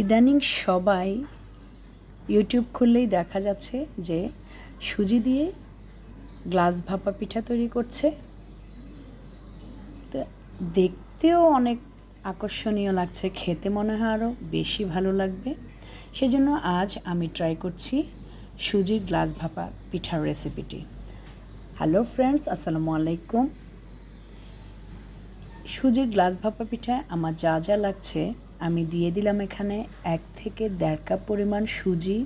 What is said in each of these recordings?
ইদানিং সবাই ইউটিউব খুললেই দেখা যাচ্ছে যে সুজি দিয়ে গ্লাস ভাপা পিঠা তৈরি করছে। তো দেখতেও অনেক আকর্ষণীয় লাগছে, খেতে মনে হয় আরও বেশি ভালো লাগবে। সেজন্য আজ আমি ট্রাই করছি সুজির গ্লাস ভাপা পিঠার রেসিপিটি হ্যালো ফ্রেন্ডস আসসালামু আলাইকুম। সুজির গ্লাস ভাপা পিঠায় আমার যা যা লাগছে আমি দিয়ে দিলাম এখানে এক থেকে দেড় কাপ পরিমাণ সুজি,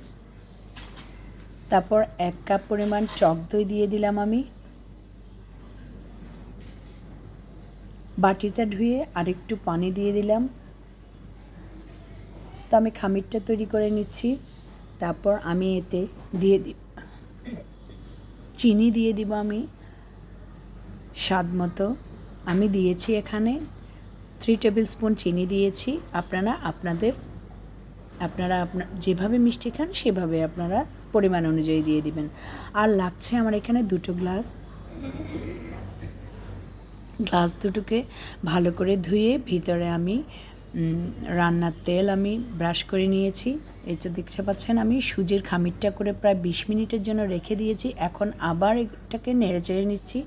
তারপর এক কাপ পরিমাণ টক দই দিয়ে দিলাম আমি। বাটিটা ধুয়ে আরেকটু পানি দিয়ে দিলাম। তো আমি খামিরটা তৈরি করে নিচ্ছি, তারপর আমি এতে দিয়ে দিব চিনি দিয়ে দিব আমি। স্বাদ মতো আমি দিয়েছি এখানে। থ্রি টেবিল স্পুন চিনি দিয়েছি। আপনারা আপনাদের, আপনারা আপনার যেভাবে মিষ্টি খান, সেভাবে আপনারা পরিমাণ অনুযায়ী দিয়ে দিবেন। আর লাগছে আমার এখানে দুটো গ্লাস। গ্লাস দুটোকে ভালো করে ধুয়ে ভিতরে আমি রান্নার তেল আমি ব্রাশ করে নিয়েছি। এই তো দেখতে পাচ্ছেন, আমি সুজির খামিরটা করে প্রায় বিশ মিনিটের জন্য রেখে দিয়েছি। এখন আবার এটাকে নেড়ে চেড়ে নিচ্ছি।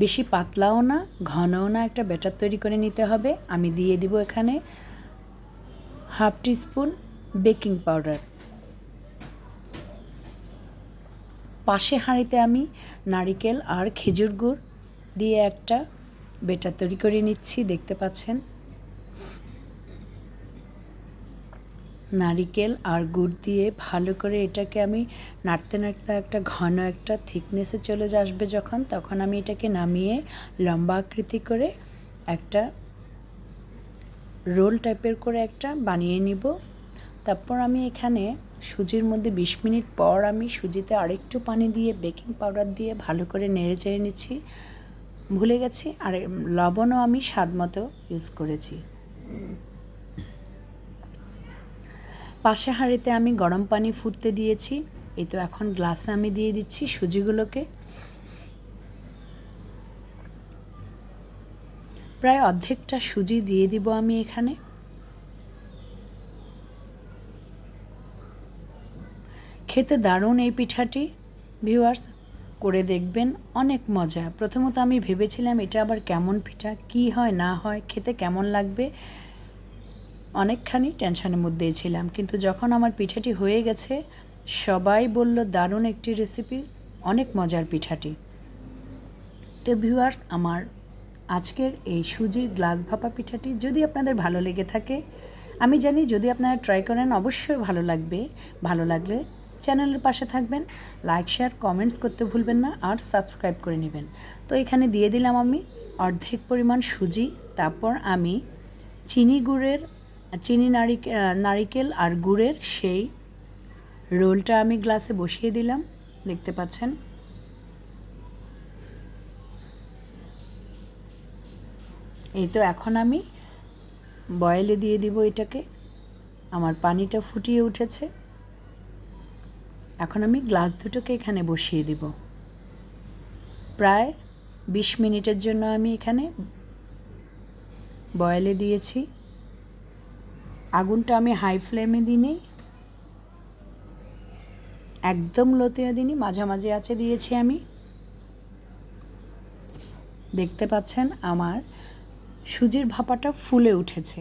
বেশি পাতলাও না, ঘনও না একটা ব্যাটার তৈরি করে নিতে হবে। আমি দিয়ে দিব এখানে হাফ টিস্পুন বেকিং পাউডার। পাশে হাঁড়িতে আমি নারিকেল আর খেজুর গুড় দিয়ে একটা বেটার তৈরি করে নিচ্ছি, দেখতে পাচ্ছেন। নারিকেল আর গুড় দিয়ে ভালো করে এটাকে আমি নাড়তে নাড়তে একটা ঘন একটা থিকনেসে চলে আসবে যখন, তখন আমি এটাকে নামিয়ে লম্বা আকৃতি করে একটা রোল টাইপের করে একটা বানিয়ে নিব। তারপর আমি এখানে সুজির মধ্যে বিশ মিনিট পর আমি সুজিতে আরেকটু পানি দিয়ে বেকিং পাউডার দিয়ে ভালো করে নেড়ে চেড়ে নিচ্ছি। ভুলে গেছি, আর লবণও আমি স্বাদ মতো ইউজ করেছি। পাশে হাঁড়িতে আমি গরম পানি ফুটতে দিয়েছি। এই তো এখন গ্লাসে আমি দিয়ে দিচ্ছি সুজিগুলোকে। প্রায় অর্ধেকটা সুজি দিয়ে দিব আমি এখানে। খেতে দারুণ এই পিঠাটি। ভিউয়ার্স, করে দেখবেন অনেক মজা। প্রথমত আমি ভেবেছিলাম এটা আবার কেমন পিঠা, কি হয়, না হয়, খেতে কেমন লাগবে। অনেকখানি টেনশনের মধ্যেই ছিলাম। কিন্তু যখন আমার পিঠাটি হয়ে গেছে, সবাই বলল, দারুণ একটি রেসিপি অনেক মজার পিঠাটি। তো ভিউয়ার্স আমার আজকের এই সুজির গ্লাস ভাপা পিঠাটি যদি আপনাদের ভালো লেগে থাকে, আমি জানি যদি আপনারা ট্রাই করেন, অবশ্যই ভালো লাগবে। ভালো লাগলে চ্যানেলের পাশে থাকবেন লাইক শেয়ার কমেন্টস করতে ভুলবেন না আর সাবস্ক্রাইব করে নেবেন। তো এখানে দিয়ে দিলাম আমি অর্ধেক পরিমাণ সুজি, তারপর আমি চিনি গুড়ের চিনি নারিকেল আর গুড়ের সেই রোলটা আমি গ্লাসে বসিয়ে দিলাম, দেখতে পাচ্ছেন। এই তো এখন আমি বয়েলে দিয়ে দিব এটাকে। আমার পানিটা ফুটিয়ে উঠেছে। এখন আমি গ্লাস দুটোকে এখানে বসিয়ে দিব। প্রায় বিশ মিনিটের জন্য আমি এখানে বয়েলে দিয়েছি। আগুনটা আমি হাই ফ্লেমে দিই একদম লোতে দিনই, মাঝামাঝি আছে দিয়েছি আমি। দেখতে পাচ্ছেন আমার সুজির ভাপাটা ফুলে উঠেছে।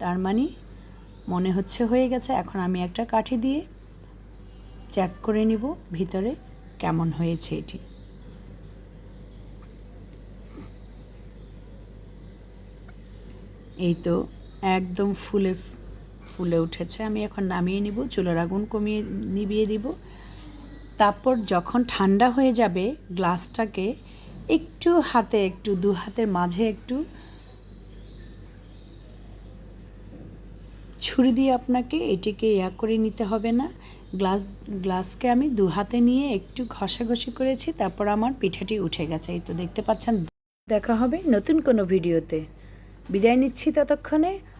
তার মানে মনে হচ্ছে হয়ে গেছে, এখন আমি একটা কাঠি দিয়ে চেক করে নিব ভিতরে কেমন হয়েছে এটি। এই তো একদম ফুলে ফুলে উঠেছে, আমি এখন নামিয়ে নিব, চুলার আগুন কমিয়ে নিভিয়ে দিব। তারপর যখন ঠান্ডা হয়ে যাবে, গ্লাসটাকে একটু হাতে, একটু দু হাতের মাঝে একটু ছুরি দিয়ে আপনাকে এটিকে ইয়া করে নিতে হবে না। গ্লাস, গ্লাসকে আমি দু হাতে নিয়ে একটু ঘষাঘষি করেছি, তারপর আমার পিঠাটি উঠে গেছে। এই তো দেখতে পাচ্ছেন, দেখা হবে নতুন কোনো ভিডিওতে। বিদায় নিচ্ছি ততক্ষণে।